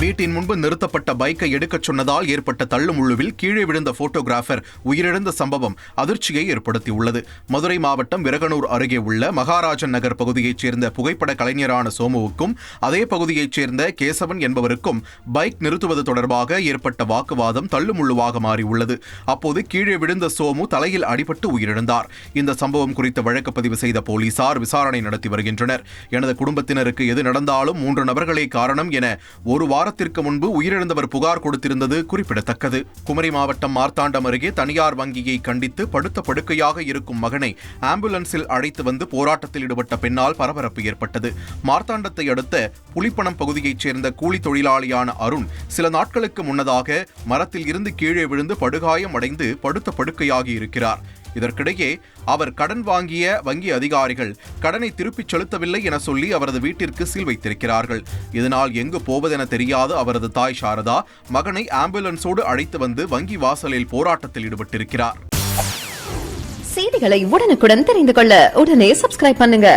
வீட்டின் முன்பு நிறுத்தப்பட்ட பைக்கை எடுக்கச் சொன்னதால் ஏற்பட்ட தள்ளுமுழுவில் கீழே விழுந்த போட்டோகிராஃபர் உயிரிழந்த சம்பவம் அதிர்ச்சியை ஏற்படுத்தியுள்ளது. மதுரை மாவட்டம் விரகனூர் அருகே உள்ள மகாராஜன் நகர் பகுதியைச் சேர்ந்த புகைப்பட கலைஞரான சோமுவுக்கும் அதே பகுதியைச் சேர்ந்த கேசவன் என்பவருக்கும் பைக் நிறுத்துவது தொடர்பாக ஏற்பட்ட வாக்குவாதம் தள்ளுமுள்ளுவாக மாறியுள்ளது. அப்போது கீழே விழுந்த சோமு தலையில் அடிபட்டு உயிரிழந்தார். இந்த சம்பவம் குறித்து வழக்கு பதிவு செய்த போலீசார் விசாரணை நடத்தி வருகின்றனர். எனது குடும்பத்தினருக்கு எது நடந்தாலும் மூன்று நபர்களே காரணம் என ஒரு வாரத்திற்கு முன்பு உயிரிழந்தவர் புகார் கொடுத்திருந்தது குறிப்பிடத்தக்கது. குமரி மாவட்டம் மார்த்தாண்டம் அருகே தனியார் வங்கியை கண்டித்து படுத்த படுக்கையாக இருக்கும் மகனை ஆம்புலன்ஸில் அழைத்து வந்து போராட்டத்தில் ஈடுபட்ட பெண்ணால் பரபரப்பு ஏற்பட்டது. மார்த்தாண்டத்தை அடுத்த புலிப்பணம் பகுதியைச் சேர்ந்த கூலி தொழிலாளியான அருண் சில நாட்களுக்கு முன்னதாக மரத்தில் இருந்து கீழே விழுந்து படுகாயம் அடைந்து படுத்த படுக்கையாகி இருக்கிறார். இதற்கிடையே அவர் கடன் வாங்கிய வங்கி அதிகாரிகள் கடனை திருப்பிச் செலுத்தவில்லை என சொல்லி அவரது வீட்டிற்கு சீல் வைத்திருக்கிறார்கள். இதனால் எங்கு போவதென தெரியாத அவரது தாய் சாரதா மகனை ஆம்புலன்ஸோடு அழைத்து வந்து வங்கி வாசலில் போராட்டத்தில் ஈடுபட்டிருக்கிறார். செய்திகளை உடனுக்குடன் தெரிந்து கொள்ள உடனே சப்ஸ்கிரைப் பண்ணுங்க.